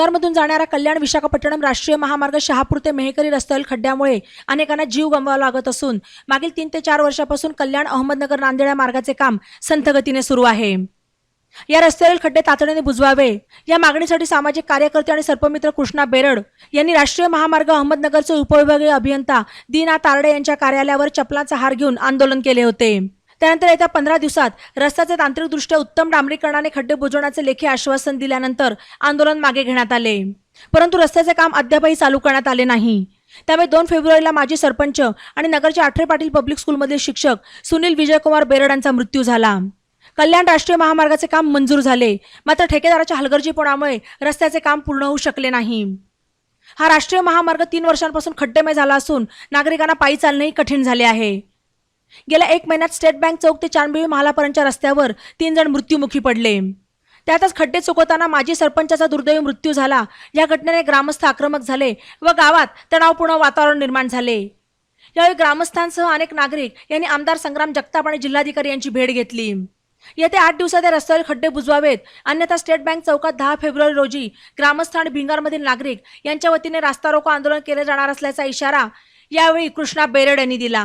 भिंगारमधून जाणारा कल्याण विशाखापट्टणम राष्ट्रीय महामार्ग शहापूर ते मेहकरी रस्त्यावरील खड्ड्यामुळे अनेकांना जीव गमवावा लागत असून मागील तीन ते चार वर्षापासून कल्याण अहमदनगर नांदेड या मार्गाचे काम संथगतीने सुरू आहे. या रस्त्यावरील खड्डे तातडीने बुजवावे. या मागणीसाठी सामाजिक कार्यकर्ते आणि सर्पमित्र कृष्णा बेरड यांनी राष्ट्रीय महामार्ग अहमदनगरचे उपविभागीय अभियंता दीना तारडे यांच्या कार्यालयावर चपलाचा हार घेऊन आंदोलन केले होते. त्यानंतर येत्या पंधरा दिवसात रस्त्याचे तांत्रिकदृष्ट्या उत्तम डांबरीकरणाने खड्डे बुजवण्याचे लेखी आश्वासन दिल्यानंतर आंदोलन मागे घेण्यात आले. परंतु रस्त्याचे काम अद्यापही चालू करण्यात आले नाही. त्यामुळे दोन फेब्रुवारीला माजी सरपंच आणि नगरच्या आठरे पाटील पब्लिक स्कूलमधील शिक्षक सुनील विजयकुमार बेरड यांचा मृत्यू झाला. कल्याण राष्ट्रीय महामार्गाचे काम मंजूर झाले. मात्र ठेकेदाराच्या हलगर्जीपणामुळे रस्त्याचे काम पूर्ण होऊ शकले नाही. हा राष्ट्रीय महामार्ग तीन वर्षांपासून खड्डेमय झाला असून नागरिकांना पायी चालणेही कठीण झाले आहे. गेल्या एक महिन्यात स्टेट बँक चौक ते चांदबिबी महालापर्यंतच्या रस्त्यावर तीन जण मृत्यूमुखी पडले. त्यातच खड्डे चुकवताना माजी सरपंचाचा दुर्दैवी मृत्यू झाला. या घटनेने ग्रामस्थ आक्रमक झाले व गावात तणावपूर्ण वातावरण निर्माण झाले. यावेळी ग्रामस्थांसह अनेक नागरिक यांनी आमदार संग्राम जगताप आणि जिल्हाधिकारी यांची भेट घेतली. येत्या आठ दिवसात या रस्त्यावर खड्डे बुजवावेत. अन्यथा स्टेट बँक चौकात दहा फेब्रुवारी रोजी ग्रामस्थ आणि भिंगारमधील नागरिक यांच्या वतीने रास्ता रोको आंदोलन केले जाणार असल्याचा इशारा यावेळी कृष्णा बेरड यांनी दिला.